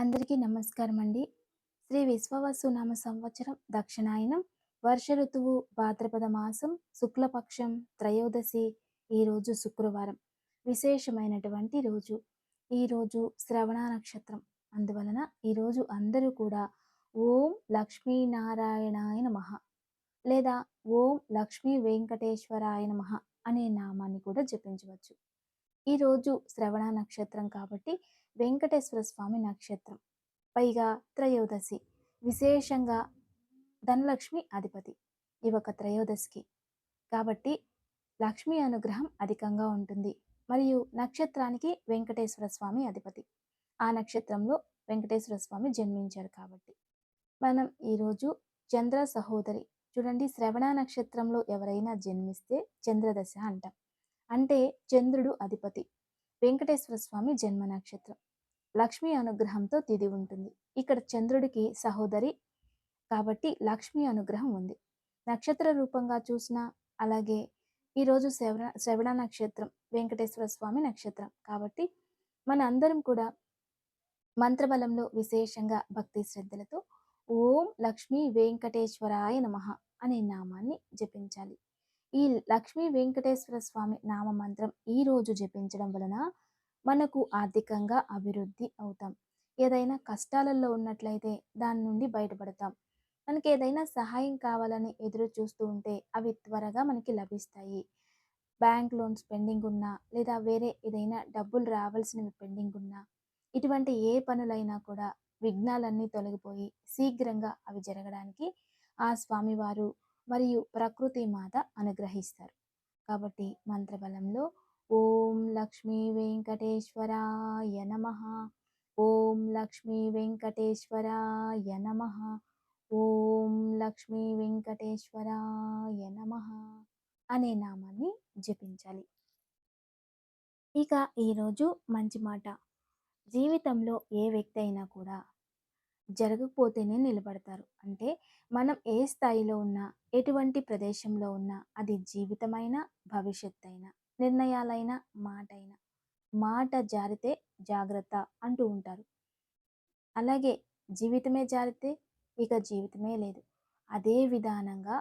అందరికీ నమస్కారం అండి శ్రీ విశ్వవసు నామ సంవత్సరం దక్షిణాయనం వర్ష ఋతువు భాద్రపద మాసం శుక్లపక్షం త్రయోదశి ఈరోజు శుక్రవారం. విశేషమైనటువంటి రోజు. ఈరోజు శ్రవణ నక్షత్రం. అందువలన ఈరోజు అందరూ కూడా ఓం లక్ష్మీనారాయణాయ నమ లేదా ఓం లక్ష్మీ వెంకటేశ్వరాయ నమ అనే నామాన్ని కూడా జపించవచ్చు. ఈరోజు శ్రవణ నక్షత్రం కాబట్టి వెంకటేశ్వర స్వామి నక్షత్రం. పైగా త్రయోదశి విశేషంగా ధనలక్ష్మి అధిపతి ఈ ఒక త్రయోదశికి. కాబట్టి లక్ష్మి అనుగ్రహం అధికంగా ఉంటుంది. మరియు నక్షత్రానికి వెంకటేశ్వర స్వామి అధిపతి. ఆ నక్షత్రంలో వెంకటేశ్వర స్వామి జన్మించారు కాబట్టి. మనం ఈరోజు చంద్ర సహోదరి చూడండి శ్రవణ నక్షత్రంలో ఎవరైనా జన్మిస్తే చంద్రదశ అంటాం. అంటే చంద్రుడు అధిపతి. వెంకటేశ్వర స్వామి జన్మ నక్షత్రం. లక్ష్మీ అనుగ్రహంతో తిది ఉంటుంది. ఇక్కడ చంద్రుడికి సహోదరి కాబట్టి లక్ష్మీ అనుగ్రహం ఉంది. నక్షత్ర రూపంగా చూసిన అలాగే ఈరోజు శ్రవణ శ్రవణ నక్షత్రం వెంకటేశ్వర స్వామి నక్షత్రం కాబట్టి మన అందరం కూడా మంత్రబలంలో విశేషంగా భక్తి శ్రద్ధలతో ఓం లక్ష్మీ వెంకటేశ్వరాయ నమ అనే నామాన్ని జపించాలి. ఈ లక్ష్మీ వెంకటేశ్వర స్వామి నామ మంత్రం ఈ రోజు జపించడం వలన మనకు ఆర్థికంగా అభివృద్ధి అవుతాం. ఏదైనా కష్టాలలో ఉన్నట్లయితే దాని నుండి బయటపడతాం. మనకి ఏదైనా సహాయం కావాలని ఎదురు చూస్తూ ఉంటే అవి త్వరగా మనకి లభిస్తాయి. బ్యాంక్ లోన్స్ పెండింగ్ ఉన్నా లేదా వేరే ఏదైనా డబ్బులు రావాల్సినవి పెండింగ్ ఉన్నా ఇటువంటి ఏ పనులైనా కూడా విఘ్నాలన్నీ తొలగిపోయి శీఘ్రంగా అవి జరగడానికి ఆ స్వామివారు మరియు ప్రకృతి మాత అనుగ్రహిస్తారు. కాబట్టి మంత్రబలంలో ఓం లక్ష్మీ వెంకటేశ్వరాయ నమ. ఓం లక్ష్మీ వెంకటేశ్వరాయ నమ. ఓం లక్ష్మీ వెంకటేశ్వరాయ నమ అనే నామాన్ని జపించాలి. ఇక ఈరోజు మంచి మాట. జీవితంలో ఏ వ్యక్తి అయినా కూడా జరగకపోతేనే నిలబడతారు. అంటే మనం ఏ స్థాయిలో ఉన్నా ఎటువంటి ప్రదేశంలో ఉన్నా అది జీవితమైనా భవిష్యత్ అయినా నిర్ణయాలైనా మాట అయినా మాట జారితే జాగ్రత్త అంటూ ఉంటారు. అలాగే జీవితమే జారితే ఇక జీవితమే లేదు. అదే విధానంగా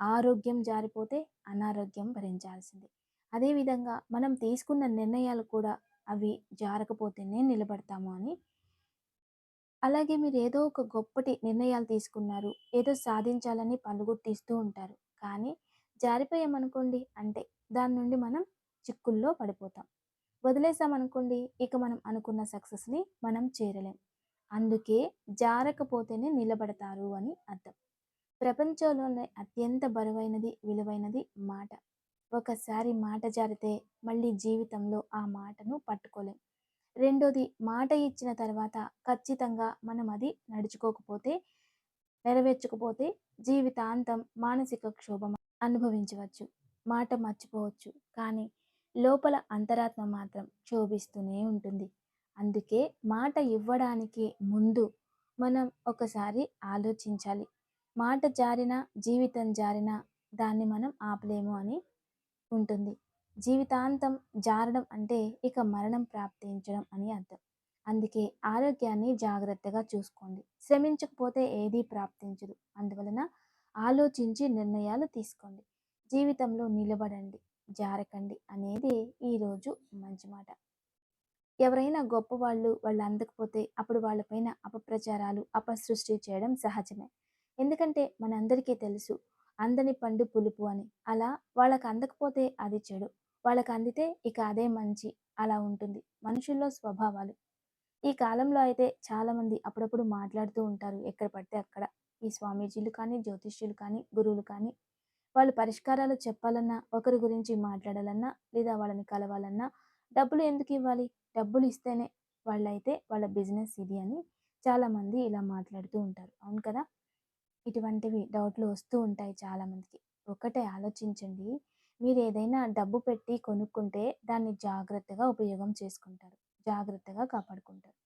ఆరోగ్యం జారిపోతే అనారోగ్యం భరించాల్సిందే. అదేవిధంగా మనం తీసుకున్న నిర్ణయాలు కూడా అవి జారకపోతేనే నిలబడతాము అని అలాగే మీరు ఏదో ఒక గొప్పటి నిర్ణయాలు తీసుకున్నారు. ఏదో సాధించాలని పలుగుట్టిస్తూ ఉంటారు. కానీ జారిపోయామనుకోండి అంటే దాని నుండి మనం చిక్కుల్లో పడిపోతాం. వదిలేసామనుకోండి ఇక మనం అనుకున్న సక్సెస్ని మనం చేరలేం. అందుకే జారకపోతేనే నిలబడతారు అని అర్థం. ప్రపంచంలోనే అత్యంత బరువైనది విలువైనది మాట. ఒకసారి మాట జారితే మళ్ళీ జీవితంలో ఆ మాటను పట్టుకోలేం. రెండోది మాట ఇచ్చిన తర్వాత ఖచ్చితంగా మనం అది నడుచుకోకపోతే నెరవేర్చకపోతే జీవితాంతం మానసిక క్షోభం అనుభవించవచ్చు మాట మర్చిపోవచ్చు. కానీ లోపల అంతరాత్మ మాత్రం క్షోభిస్తూనే ఉంటుంది. అందుకే మాట ఇవ్వడానికి ముందు మనం ఒకసారి ఆలోచించాలి. మాట జారిన జీవితం జారిన దాన్ని మనం ఆపలేము అని ఉంటుంది. జీవితాంతం జారడం అంటే ఇక మరణం ప్రాప్తించడం అని అర్థం. అందుకే ఆరోగ్యాన్ని జాగ్రత్తగా చూసుకోండి. శ్రమించకపోతే ఏదీ ప్రాప్తించదు. అందువలన ఆలోచించి నిర్ణయాలు తీసుకోండి. జీవితంలో నిలబడండి. జారకండి అనేది ఈరోజు మంచి మాట. ఎవరైనా గొప్ప వాళ్ళు వాళ్ళు అందకపోతే అప్పుడు వాళ్ళపైన అపప్రచారాలు అపసృష్టి చేయడం సహజమే. ఎందుకంటే మనందరికీ తెలుసు అందని పండు పులుపు అని. అలా వాళ్ళకి అందకపోతే అది చెడు. వాళ్ళకి అందితే ఇక అదే మంచి. అలా ఉంటుంది. మనుషుల్లో స్వభావాలు. ఈ కాలంలో అయితే చాలామంది అప్పుడప్పుడు మాట్లాడుతూ ఉంటారు. ఎక్కడ పడితే అక్కడ. ఈ స్వామీజీలు కానీ జ్యోతిష్యులు కానీ గురువులు కానీ వాళ్ళు పరిష్కారాలు చెప్పాలన్నా ఒకరి గురించి మాట్లాడాలన్నా లేదా వాళ్ళని కలవాలన్నా డబ్బులు ఎందుకు ఇవ్వాలి? డబ్బులు ఇస్తేనే వాళ్ళైతే వాళ్ళ బిజినెస్ ఇది అని చాలామంది ఇలా మాట్లాడుతూ ఉంటారు. అవును కదా? ఇటువంటివి డౌట్లు వస్తూ ఉంటాయి చాలామందికి. ఒకటే ఆలోచించండి. మీరు ఏదైనా డబ్బు పెట్టి కొనుక్కుంటే దాన్ని జాగ్రత్తగా ఉపయోగం చేసుకుంటారు జాగ్రత్తగా కాపాడుకుంటారు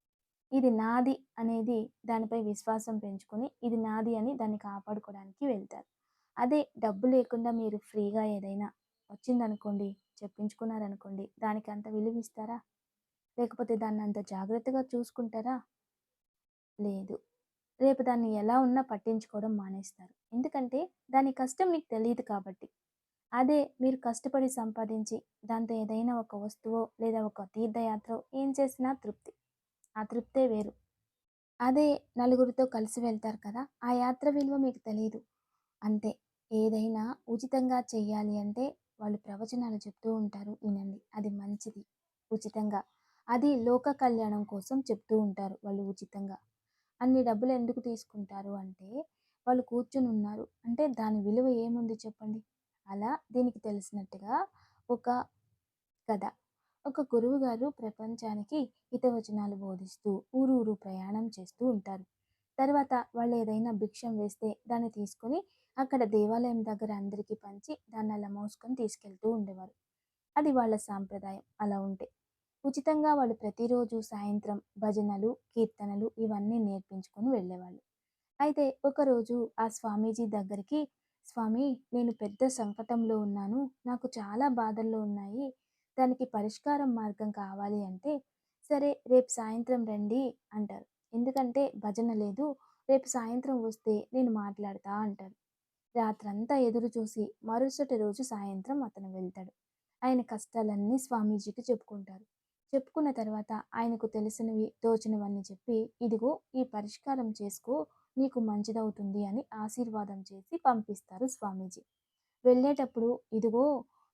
ఇది నాది అనేది దానిపై విశ్వాసం పెంచుకొని ఇది నాది అని దాన్ని కాపాడుకోవడానికి వెళ్తారు అదే డబ్బు లేకుండా మీరు ఫ్రీగా ఏదైనా వచ్చిందనుకోండి చెప్పించుకున్నారనుకోండి దానికి అంత విలువ ఇస్తారా లేకపోతే దాన్ని అంత జాగ్రత్తగా చూసుకుంటారా లేదు. రేపు దాన్ని ఎలా ఉన్నా పట్టించుకోవడం మానేస్తారు. ఎందుకంటే దాని కష్టం మీకు తెలియదు కాబట్టి. అదే మీరు కష్టపడి సంపాదించి దాంతో ఏదైనా ఒక వస్తువో లేదా ఒక తీర్థయాత్రో ఏం చేసినా తృప్తి. ఆ తృప్తే వేరు. అదే నలుగురితో కలిసి వెళ్తారు కదా! ఆ యాత్ర విలువ మీకు తెలియదు అంతే. ఏదైనా ఉచితంగా చెయ్యాలి అంటే వాళ్ళు ప్రవచనాలు చెప్తూ ఉంటారు వినండి. అది మంచిది. ఉచితంగా. అది లోక కళ్యాణం కోసం చెప్తూ ఉంటారు వాళ్ళు ఉచితంగా. అన్ని డబ్బులు ఎందుకు తీసుకుంటారు అంటే వాళ్ళు కూర్చొని ఉన్నారు. అంటే దాని విలువ ఏముంది చెప్పండి? అలా దీనికి తెలిసినట్టుగా ఒక కథ. ఒక గురువు గారు ప్రపంచానికి హితవచనాలు బోధిస్తూ ఊరూరు ప్రయాణం చేస్తూ ఉంటారు. తర్వాత వాళ్ళు ఏదైనా భిక్షం వేస్తే దాన్ని తీసుకొని అక్కడ దేవాలయం దగ్గర అందరికీ పంచి దాన్ని అలా మోసుకొని తీసుకెళ్తూ ఉండేవారు. అది వాళ్ళ సాంప్రదాయం అలా ఉంటే. ఉచితంగా వాళ్ళు ప్రతిరోజు సాయంత్రం భజనలు, కీర్తనలు ఇవన్నీ నేర్పించుకొని వెళ్ళేవాళ్ళు. అయితే ఒకరోజు ఆ స్వామీజీ దగ్గరికి స్వామి నేను పెద్ద సంకటంలో ఉన్నాను. నాకు చాలా బాధల్లో ఉన్నాయి. దానికి పరిష్కారం మార్గం కావాలి అంటే, సరే రేపు సాయంత్రం రండి అంటారు. ఎందుకంటే భజన లేదు. రేపు సాయంత్రం వస్తే నేను మాట్లాడతా అంటారు. రాత్రంతా ఎదురు చూసి మరుసటి రోజు సాయంత్రం అతను వెళ్తాడు. ఆయన కష్టాలన్నీ స్వామీజీకి చెప్పుకుంటారు. చెప్పుకున్న తర్వాత ఆయనకు తెలిసినవి తోచినవన్నీ చెప్పి ఇదిగో ఈ పరిష్కారం చేసుకో నీకు మంచిదవుతుంది అని ఆశీర్వాదం చేసి పంపిస్తారు స్వామీజీ. వెళ్ళేటప్పుడు ఇదిగో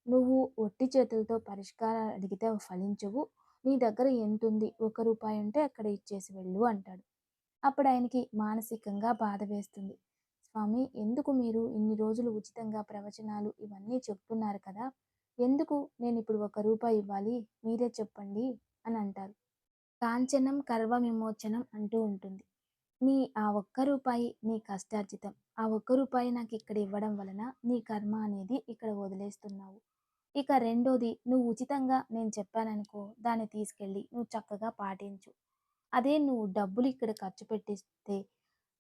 నువ్వు ఒట్టి చేతులతో పరిష్కారాలు అడిగితే ఫలించవు. నీ దగ్గర ఎంతుంది? ఒక రూపాయి ఉంటే అక్కడ ఇచ్చేసి వెళ్ళు అంటాడు. అప్పుడు ఆయనకి మానసికంగా బాధ వేస్తుంది. స్వామి ఎందుకు మీరు ఇన్ని రోజులు ఉచితంగా ప్రవచనాలు ఇవన్నీ చెప్తున్నారు కదా! ఎందుకు నేను ఇప్పుడు ఒక రూపాయి ఇవ్వాలి? మీరే చెప్పండి అని అంటారు. కాంచనం కర్వ విమోచనం అంటూ ఉంటుంది. నీ ఆ ఒక్క రూపాయి నీ కష్టార్జితం. ఆ ఒక్క రూపాయి నాకు ఇక్కడ ఇవ్వడం వలన నీ కర్మ అనేది ఇక్కడ వదిలేస్తున్నావు. ఇక రెండోది నువ్వు ఉచితంగా నేను చెప్పాననుకో దాన్ని తీసుకెళ్ళి నువ్వు చక్కగా పాటించు. అదే నువ్వు డబ్బులు ఇక్కడ ఖర్చు పెట్టిస్తే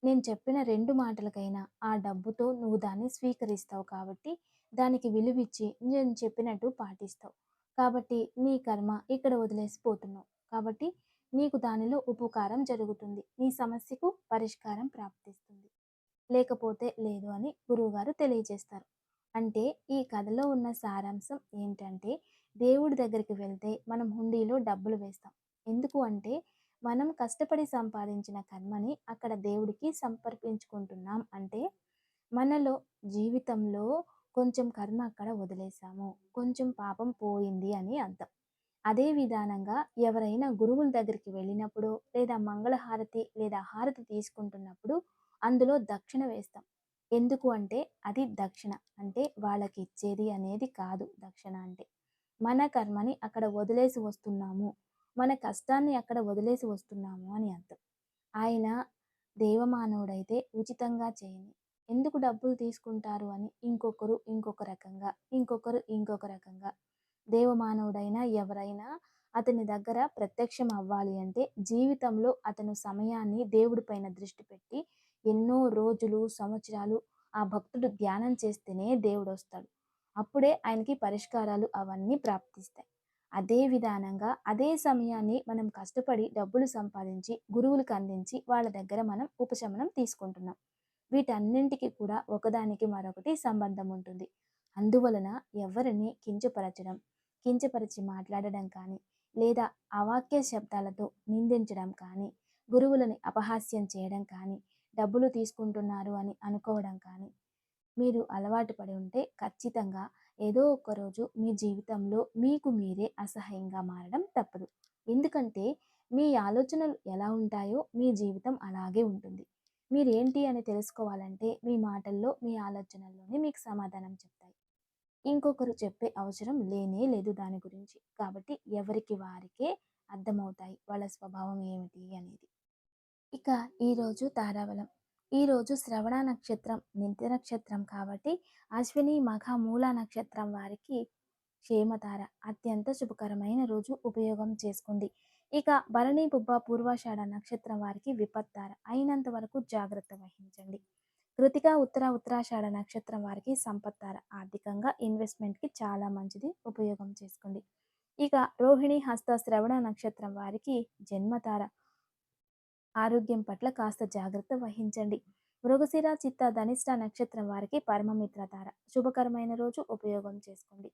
నేను చెప్పిన రెండు మాటలకైనా ఆ డబ్బుతో నువ్వు దాన్ని స్వీకరిస్తావు కాబట్టి దానికి విలువిచ్చి నేను చెప్పినట్టు పాటిస్తావు. కాబట్టి నీ కర్మ ఇక్కడ వదిలేసిపోతున్నావు. కాబట్టి నీకు దానిలో ఉపకారం జరుగుతుంది. నీ సమస్యకు పరిష్కారం ప్రాప్తిస్తుంది. లేకపోతే లేదు అని గురువుగారు తెలియజేస్తారు. అంటే ఈ కథలో ఉన్న సారాంశం ఏంటంటే దేవుడి దగ్గరికి వెళ్తే మనం హుండీలో డబ్బులు వేస్తాం. ఎందుకు అంటే మనం కష్టపడి సంపాదించిన కర్మని అక్కడ దేవుడికి సమర్పించుకుంటున్నాం అంటే మనలో జీవితంలో కొంచెం కర్మ అక్కడ వదిలేసాము. కొంచెం పాపం పోయింది అని అర్థం. అదే విధానంగా ఎవరైనా గురువుల దగ్గరికి వెళ్ళినప్పుడు లేదా మంగళహారతి లేదా హారతి తీసుకుంటున్నప్పుడు అందులో దక్షిణ వేస్తాం. ఎందుకు అంటే అది దక్షిణ. అంటే వాళ్ళకి ఇచ్చేది అనేది కాదు దక్షిణ అంటే. మన కర్మని అక్కడ వదిలేసి వస్తున్నాము. మన కష్టాన్ని అక్కడ వదిలేసి వస్తున్నాము అని అర్థం. ఆయన దేవమానవుడైతే ఉచితంగా చేయని. ఎందుకు డబ్బులు తీసుకుంటారు అని ఇంకొకరు ఇంకొక రకంగా, ఇంకొకరు ఇంకొక రకంగా. దేవమానవుడైనా ఎవరైనా అతని దగ్గర ప్రత్యక్షం అవ్వాలి అంటే జీవితంలో అతను సమయాన్ని దేవుడి పైన దృష్టి పెట్టి ఎన్నో రోజులు, సంవత్సరాలు ఆ భక్తుడు ధ్యానం చేస్తేనే దేవుడొస్తాడు. అప్పుడే ఆయనకి పరిష్కారాలు అవన్నీ ప్రాప్తిస్తాయి. అదే విధానంగా అదే సమయాన్ని మనం కష్టపడి డబ్బులు సంపాదించి గురువులకు అందించి వాళ్ళ దగ్గర మనం ఉపశమనం తీసుకుంటున్నాం. వీటన్నింటికి కూడా ఒకదానికి మరొకటి సంబంధం ఉంటుంది. అందువలన ఎవరిని కించపరచడం, కించపరిచి మాట్లాడడం కానీ, లేదా అవాక్య శబ్దాలతో నిందించడం కానీ, గురువులని అపహాస్యం చేయడం కానీ, డబ్బులు తీసుకుంటున్నారు అని అనుకోవడం కానీ, మీరు అలవాటు పడి ఉంటే ఖచ్చితంగా ఏదో ఒక రోజు మీ జీవితంలో మీకు మీరే అసహ్యంగా మారడం తప్పదు. ఎందుకంటే మీ ఆలోచనలు ఎలా ఉంటాయో మీ జీవితం అలాగే ఉంటుంది. మీరేంటి అని తెలుసుకోవాలంటే మీ మాటల్లో, మీ ఆలోచనల్లోనే మీకు సమాధానం చెప్తాయి. ఇంకొకరు చెప్పే అవసరం లేనే లేదు దాని గురించి. కాబట్టి ఎవరికి వారికే అర్థమవుతాయి వాళ్ళ స్వభావం ఏమిటి అనేది. ఇక ఈరోజు తారావలం ఈరోజు శ్రవణ నక్షత్రం నిత్య నక్షత్రం కాబట్టి అశ్విని మఘ మూల నక్షత్రం వారికి క్షేమతార అత్యంత శుభకరమైన రోజు ఉపయోగం చేసుకోండి. ఇక భరణి బుబ్బ పూర్వాషాఢ నక్షత్రం వారికి విపత్తార అయినంత వరకు జాగ్రత్త వహించండి. కృతిక ఉత్తర ఉత్తరాషాఢ నక్షత్రం వారికి సంపత్తార ఆర్థికంగా ఇన్వెస్ట్మెంట్కి చాలా మంచిది ఉపయోగం చేసుకోండి. ఇక రోహిణి హస్త శ్రవణ నక్షత్రం వారికి జన్మతార ఆరోగ్యం పట్ల కాస్త జాగ్రత్త వహించండి. మృగశిర చిత్త ధనిష్ట నక్షత్రం వారికి పరమమిత్ర తార శుభకరమైన రోజు ఉపయోగం చేసుకోండి.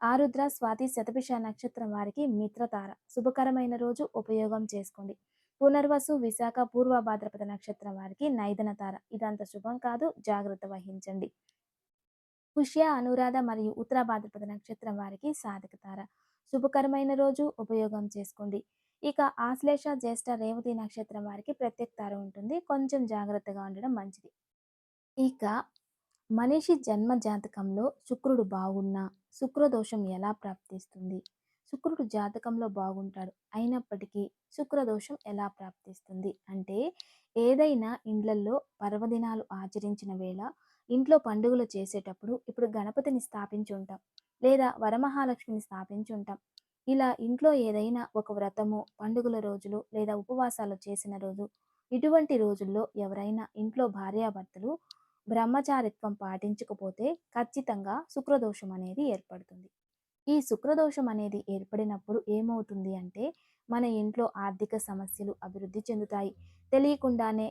ఆరుద్ర స్వాతి శతభిష నక్షత్రం వారికి మిత్రతార శుభకరమైన రోజు ఉపయోగం చేసుకోండి. పునర్వసు విశాఖ పూర్వ భాద్రపద నక్షత్రం వారికి నైదన తార. ఇదంత శుభం కాదు. జాగ్రత్త వహించండి. పుష్య అనురాధ మరియు ఉత్తర భాద్రపద నక్షత్రం వారికి సాధక తార. శుభకరమైన రోజు. ఉపయోగం చేసుకోండి. ఇక ఆశ్లేష జ్యేష్ఠ రేవతి నక్షత్రం వారికి ప్రత్యేక తార ఉంటుంది. కొంచెం జాగ్రత్తగా ఉండడం మంచిది. ఇక మనిషి జన్మ జాతకంలో శుక్రుడు బాగున్నా శుక్రదోషం ఎలా ప్రాప్తిస్తుంది? శుక్రుడు జాతకంలో బాగుంటాడు. అయినప్పటికీ శుక్రదోషం ఎలా ప్రాప్తిస్తుంది? అంటే ఏదైనా ఇండ్లల్లో పర్వదినాలు ఆచరించిన వేళ ఇంట్లో పండుగలు చేసేటప్పుడు ఇప్పుడు గణపతిని స్థాపించి ఉంటాం. లేదా వరమహాలక్ష్మిని స్థాపించి ఉంటాం. ఇలా ఇంట్లో ఏదైనా ఒక వ్రతము పండుగల రోజులు లేదా ఉపవాసాలు చేసిన రోజు ఇటువంటి రోజుల్లో ఎవరైనా ఇంట్లో భార్యాభర్తలు బ్రహ్మచారిత్వం పాటించకపోతే ఖచ్చితంగా శుక్రదోషం అనేది ఏర్పడుతుంది. ఈ శుక్రదోషం అనేది ఏర్పడినప్పుడు ఏమవుతుంది అంటే మన ఇంట్లో ఆర్థిక సమస్యలు అభివృద్ధి చెందుతాయి. తెలియకుండానే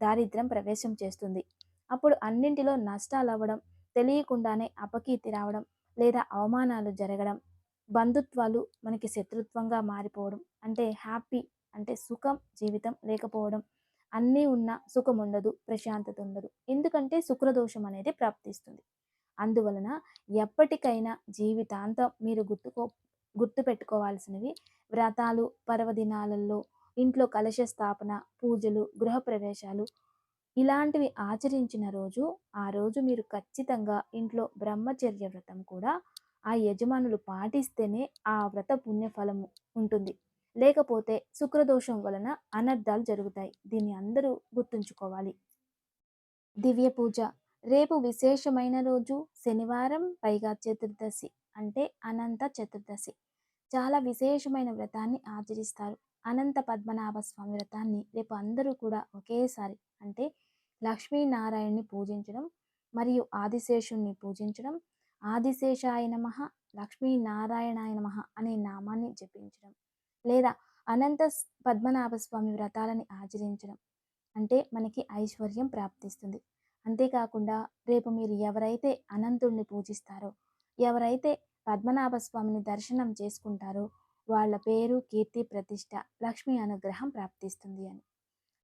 దారిద్ర్యం ప్రవేశం చేస్తుంది. అప్పుడు అన్నింటిలో నష్టాలు అవ్వడం తెలియకుండానే అపకీర్తి రావడం లేదా అవమానాలు జరగడం బంధుత్వాలు మనకి శత్రుత్వంగా మారిపోవడం అంటే హ్యాపీ అంటే సుఖం జీవితం లేకపోవడం అన్నీ ఉన్న సుఖం ఉండదు ప్రశాంతత ఉండదు. ఎందుకంటే శుక్రదోషం అనేది ప్రాప్తిస్తుంది. అందువలన ఎప్పటికైనా జీవితాంతం మీరు గుర్తుకో గుర్తు పెట్టుకోవాల్సినవి వ్రతాలు పర్వదినాలలో ఇంట్లో కలశ స్థాపన పూజలు గృహప్రవేశాలు ఇలాంటివి ఆచరించిన రోజు ఆ రోజు మీరు ఖచ్చితంగా ఇంట్లో బ్రహ్మచర్య వ్రతం కూడా ఆ యజమానులు పాటిస్తేనే ఆ వ్రత పుణ్యఫలము ఉంటుంది. లేకపోతే శుక్రదోషం వలన అనర్థాలు జరుగుతాయి. దీన్ని అందరూ గుర్తుంచుకోవాలి. దివ్య పూజ రేపు విశేషమైన రోజు శనివారం పైగా చతుర్దశి అంటే అనంత చతుర్దశి. చాలా విశేషమైన వ్రతాన్ని ఆచరిస్తారు. అనంత పద్మనాభ స్వామి వ్రతాన్ని రేపు అందరూ కూడా ఒకేసారి అంటే లక్ష్మీనారాయణని పూజించడం మరియు ఆదిశేషుణ్ణి పూజించడం ఆదిశేషాయ నమ లక్ష్మీనారాయణాయ నమ అనే నామాన్ని జపించడం లేదా అనంత పద్మనాభ స్వామి వ్రతాలని ఆచరించడం అంటే మనకి ఐశ్వర్యం ప్రాప్తిస్తుంది. అంతేకాకుండా రేపు మీరు ఎవరైతే అనంతుణ్ణి పూజిస్తారో ఎవరైతే పద్మనాభ స్వామిని దర్శనం చేసుకుంటారో వాళ్ళ పేరు కీర్తి ప్రతిష్ట లక్ష్మి అనుగ్రహం ప్రాప్తిస్తుంది అని.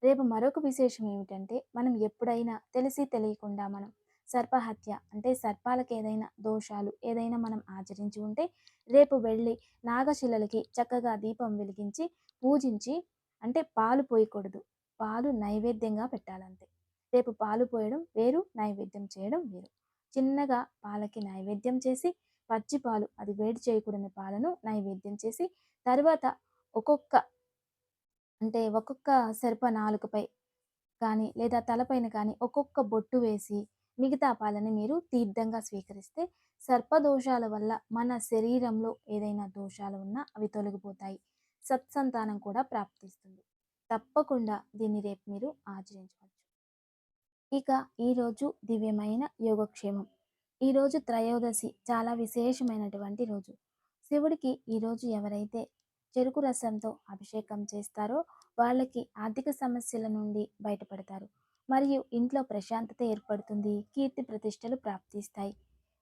రేపు మరొక విశేషం ఏమిటంటే మనం ఎప్పుడైనా తెలిసి తెలియకుండా మనం సర్పహత్య అంటే సర్పాలకు ఏదైనా దోషాలు ఏదైనా మనం ఆచరించి ఉంటే రేపు వెళ్ళి నాగశిలలకి చక్కగా దీపం వెలిగించి పూజించి అంటే పాలు పోయకూడదు. పాలు నైవేద్యంగా పెట్టాలంతే. రేపు పాలు పోయడం వేరు నైవేద్యం చేయడం వేరు. చిన్నగా పాలకి నైవేద్యం చేసి పచ్చి పాలు అది వేడి చేయకూడని పాలను నైవేద్యం చేసి తర్వాత ఒక్కొక్క అంటే ఒక్కొక్క సర్ప నాలుకపై కానీ లేదా తలపైన కానీ ఒక్కొక్క బొట్టు వేసి మిగతా పాలని మీరు తీర్థంగా స్వీకరిస్తే సర్పదోషాల వల్ల మన శరీరంలో ఏదైనా దోషాలు ఉన్నా అవి తొలగిపోతాయి. సత్సంతానం కూడా ప్రాప్తిస్తుంది. తప్పకుండా దీన్ని రేపు మీరు ఆచరించవచ్చు. ఇక ఈరోజు దివ్యమైన యోగక్షేమం. ఈరోజు త్రయోదశి చాలా విశేషమైనటువంటి రోజు. శివుడికి ఈరోజు ఎవరైతే చెరుకు రసంతో అభిషేకం చేస్తారో వాళ్ళకి ఆర్థిక సమస్యల నుండి బయటపడతారు. మరియు ఇంట్లో ప్రశాంతత ఏర్పడుతుంది కీర్తి ప్రతిష్టలు ప్రాప్తిస్తాయి.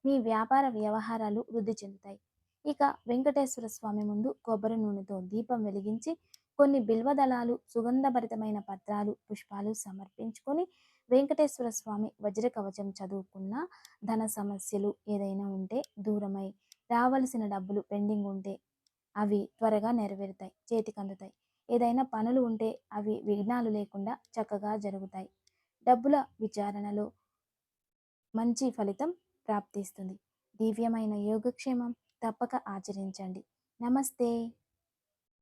మీ వ్యాపార వ్యవహారాలు వృద్ధి చెందుతాయి. ఇక వెంకటేశ్వర స్వామి ముందు కొబ్బరి నూనెతో దీపం వెలిగించి కొన్ని బిల్వదళాలు సుగంధభరితమైన పత్రాలు పుష్పాలు సమర్పించుకొని వెంకటేశ్వర స్వామి వజ్ర కవచం చదువుకున్న ధన సమస్యలు ఏదైనా ఉంటే దూరమై రావలసిన డబ్బులు పెండింగ్ ఉంటే అవి త్వరగా నెరవేరుతాయి చేతికి అందుతాయి. ఏదైనా పనులు ఉంటే అవి విఘ్నాలు లేకుండా చక్కగా జరుగుతాయి. డబ్బుల విచారణలో మంచి ఫలితం ప్రాప్తిస్తుంది. దివ్యమైన యోగక్షేమం తప్పక ఆచరించండి. నమస్తే!